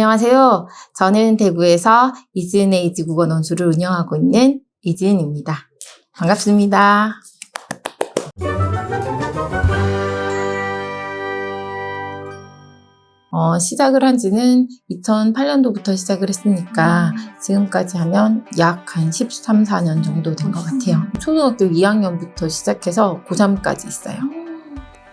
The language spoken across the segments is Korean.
안녕하세요. 저는 대구에서 이즈네이즈 국어 논술을 운영하고 있는 이지은입니다. 반갑습니다. 어, 시작을 한 지는 2008년도부터 시작을 했으니까 지금까지 하면 약 한 13, 14년 정도 된 것 같아요. 초등학교 2학년부터 시작해서 고3까지 있어요.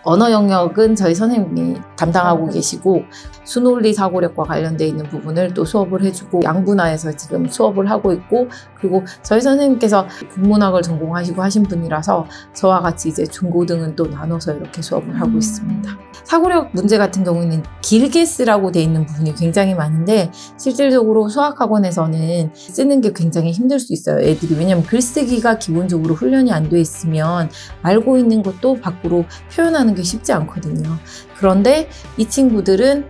언어 영역은 저희 선생님이 담당하고 계시고 순원리 사고력과 관련돼 있는 부분을 또 수업을 해주고 양분화해서 지금 수업을 하고 있고 그리고 저희 선생님께서 국문학을 전공하시고 하신 분이라서 저와 같이 이제 중고등은 또 나눠서 이렇게 수업을 하고 있습니다. 사고력 문제 같은 경우에는 길게 쓰라고 돼 있는 부분이 굉장히 많은데 실질적으로 수학학원에서는 쓰는 게 굉장히 힘들 수 있어요. 애들이 왜냐하면 글쓰기가 기본적으로 훈련이 안 돼 있으면 알고 있는 것도 밖으로 표현하는 게 쉽지 않거든요. 그런데 이 친구들은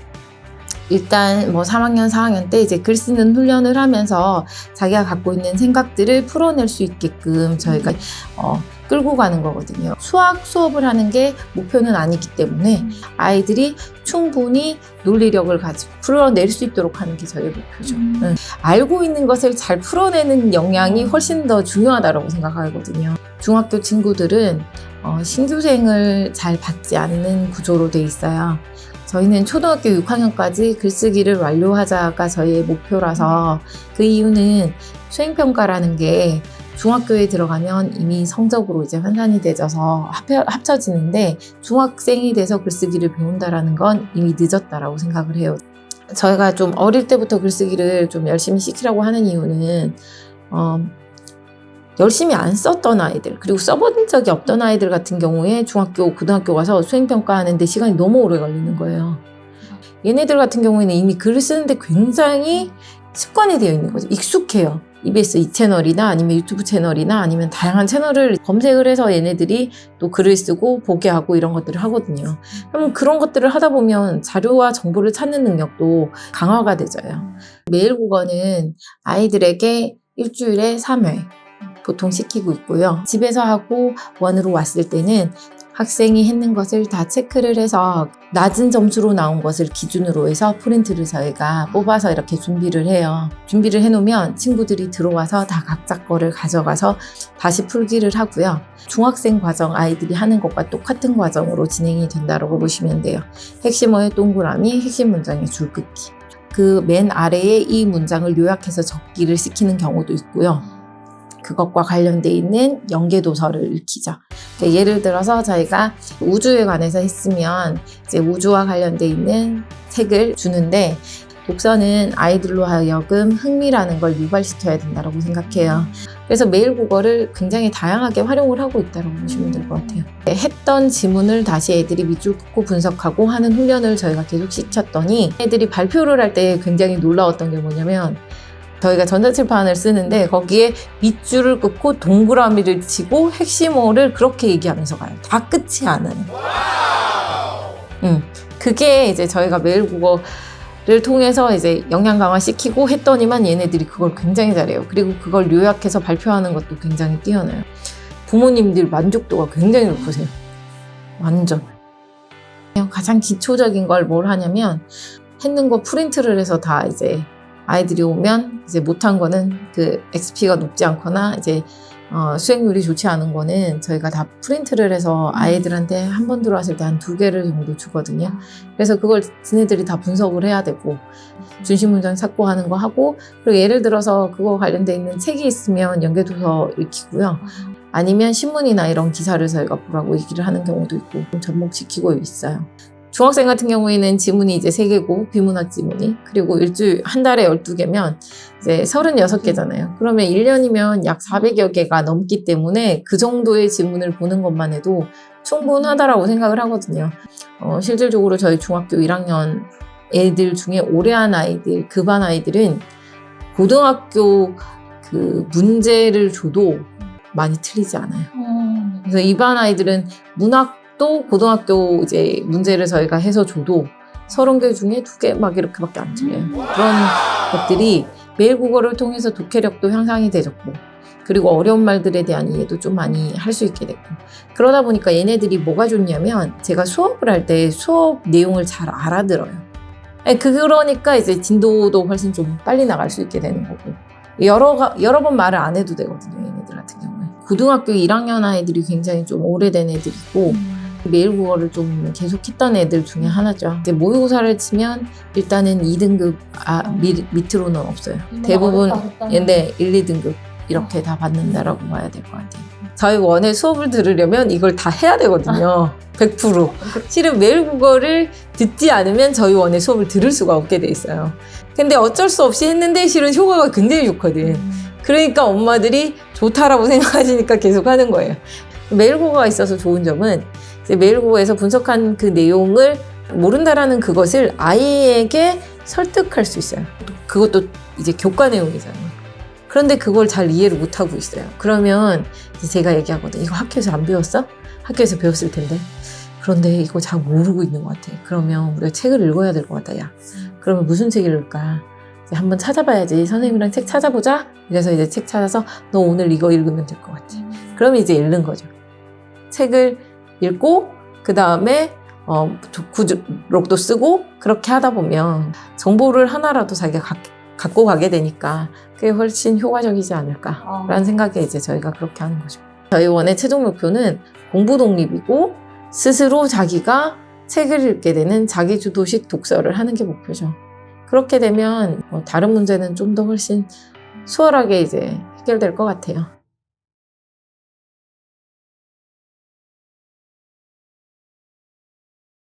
일단 뭐 3학년, 4학년 때 이제 글 쓰는 훈련을 하면서 자기가 갖고 있는 생각들을 풀어낼 수 있게끔 저희가 어, 끌고 가는 거거든요. 수학 수업을 하는 게 목표는 아니기 때문에 아이들이 충분히 논리력을 가지고 풀어낼 수 있도록 하는 게 저희의 목표죠. 음. 응. 알고 있는 것을 잘 풀어내는 역량이 훨씬 더 중요하다고 생각하거든요. 중학교 친구들은 어, 신규생을 잘 받지 않는 구조로 돼 있어요. 저희는 초등학교 6학년까지 글쓰기를 완료하자가 저희의 목표라서 그 이유는 수행평가라는 게 중학교에 들어가면 이미 성적으로 이제 환산이 되져서 합혀, 합쳐 지는데 중학생이 돼서 글쓰기를 배운다라는 건 이미 늦었다라고 생각을 해요. 저희가 좀 어릴 때부터 글쓰기를 좀 열심히 시키라고 하는 이유는 어, 열심히 안 썼던 아이들 그리고 써본 적이 없던 아이들 같은 경우에 중학교 고등학교 가서 수행평가하는데 시간이 너무 오래 걸리는 거예요. 얘네들 같은 경우에는 이미 글을 쓰는데 굉장히 습관이 되어 있는 거죠. 익숙해요. EBS 이 채널이나 아니면 유튜브 채널이나 아니면 다양한 채널을 검색을 해서 얘네들이 또 글을 쓰고 보게 하고 이런 것들을 하거든요. 그럼 그런 것들을 하다 보면 자료와 정보를 찾는 능력도 강화가 되져요. 매일 국어는 아이들에게 일주일에 3회 보통 시키고 있고요. 집에서 하고 원으로 왔을 때는 학생이 했는 것을 다 체크를 해서 낮은 점수로 나온 것을 기준으로 해서 프린트를 저희가 뽑아서 이렇게 준비를 해요. 준비를 해놓으면 친구들이 들어와서 다 각자 거를 가져가서 다시 풀기를 하고요. 중학생 과정 아이들이 하는 것과 똑같은 과정으로 진행이 된다고 보시면 돼요. 핵심어의 동그라미, 핵심 문장의 줄긋기. 그 맨 아래에 이 문장을 요약해서 적기를 시키는 경우도 있고요. 그것과 관련돼 있는 연계 도서를 읽히죠. 그러니까 예를 들어서 저희가 우주에 관해서 했으면 이제 우주와 관련돼 있는 책을 주는데 독서는 아이들로 하여금 흥미라는 걸 유발시켜야 된다고 생각해요. 그래서 매일 국어를 굉장히 다양하게 활용을 하고 있다고 보시면 될 것 같아요. 했던 지문을 다시 애들이 밑줄 긋고 분석하고 하는 훈련을 저희가 계속 시켰더니 애들이 발표를 할 때 굉장히 놀라웠던 게 뭐냐면 저희가 전자칠판을 쓰는데 거기에 밑줄을 긋고 동그라미를 치고 핵심어를 그렇게 얘기하면서 가요. 다 끝이 않아요. 음, 그게 이제 저희가 매일 국어 를 통해서 이제 역량 강화 시키고 했더니만 얘네들이 그걸 굉장히 잘해요. 그리고 그걸 요약해서 발표하는 것도 굉장히 뛰어나요. 부모님들 만족도가 굉장히 높으세요. 완전. 가장 기초적인 걸 뭘 하냐면 했는 거 프린트를 해서 다 이제 아이들이 오면 이제 못한 거는 그 XP가 높지 않거나 이제 어, 수행률이 좋지 않은 거는 저희가 다 프린트를 해서 아이들한테 한 번 들어왔을 때 한 두 개를 정도 주거든요. 그래서 그걸 지네들이 다 분석을 해야 되고 중심 문장 찾고 하는 거 하고 그리고 예를 들어서 그거 관련돼 있는 책이 있으면 연계도서 읽히고요. 아니면 신문이나 이런 기사를 저희가 보라고 얘기를 하는 경우도 있고 좀 접목시키고 있어요. 중학생 같은 경우에는 지문이 이제 3개고 비문학 지문이 그리고 일주일 한 달에 12개면 이제 36개잖아요. 그러면 1년이면 약 400여 개가 넘기 때문에 그 정도의 지문을 보는 것만 해도 충분하다라고 생각을 하거든요. 어, 실질적으로 저희 중학교 1학년 애들 중에 오래 한 아이들, 급한 아이들은 고등학교 그 문제를 줘도 많이 틀리지 않아요. 그래서 이 반 아이들은 문학 도 고등학교 이제 문제를 저희가 해서 줘도 서른 개 중에 두 개 막 이렇게밖에 안 틀려요. 그런 것들이 매일 국어를 통해서 독해력도 향상이 되졌고 그리고 어려운 말들에 대한 이해도 좀 많이 할 수 있게 됐고 그러다 보니까 얘네들이 뭐가 좋냐면 제가 수업을 할 때 수업 내용을 잘 알아들어요. 네, 그러니까 이제 진도도 훨씬 좀 빨리 나갈 수 있게 되는 거고 여러 가- 여러 번 말을 안 해도 되거든요 얘네들 같은 경우에 고등학교 1학년 아이들이 굉장히 좀 오래된 애들이고 매일 국어를 좀 계속했던 애들 중에 하나죠. 이제 모의고사를 치면 일단은 2등급 아, 밑, 밑으로는 없어요. 대부분 근데 1, 2등급 이렇게 다 받는다라고 봐야 될 것 같아요. 저희 원의 수업을 들으려면 이걸 다 해야 되거든요. 100%. 실은 매일 국어를 듣지 않으면 저희 원의 수업을 들을 수가 없게 돼 있어요. 근데 어쩔 수 없이 했는데 실은 효과가 굉장히 좋거든. 그러니까 엄마들이 좋다라고 생각하시니까 계속 하는 거예요. 메일국어가 있어서 좋은 점은 이제 메일국어에서 분석한 그 내용을 모른다라는 그것을 아이에게 설득할 수 있어요. 그것도 이제 교과 내용이잖아요. 그런데 그걸 잘 이해를 못하고 있어요. 그러면 제가 얘기하거든. 이거 학교에서 안 배웠어? 학교에서 배웠을 텐데. 그런데 이거 잘 모르고 있는 것 같아. 그러면 우리가 책을 읽어야 될 것 같다. 야. 그러면 무슨 책 읽을까? 한번 찾아봐야지. 선생님이랑 책 찾아보자. 그래서 이제 책 찾아서 너 오늘 이거 읽으면 될 것 같아. 그러면 이제 읽는 거죠. 책을 읽고 그 다음에 어, 구록도 쓰고 그렇게 하다 보면 정보를 하나라도 자기가 갖, 갖고 가게 되니까 그게 훨씬 효과적이지 않을까라는 생각에 이제 저희가 그렇게 하는 거죠. 저희 원의 최종 목표는 공부 독립이고 스스로 자기가 책을 읽게 되는 자기주도식 독서를 하는 게 목표죠. 그렇게 되면 뭐 다른 문제는 좀 더 훨씬 수월하게 이제 해결될 것 같아요.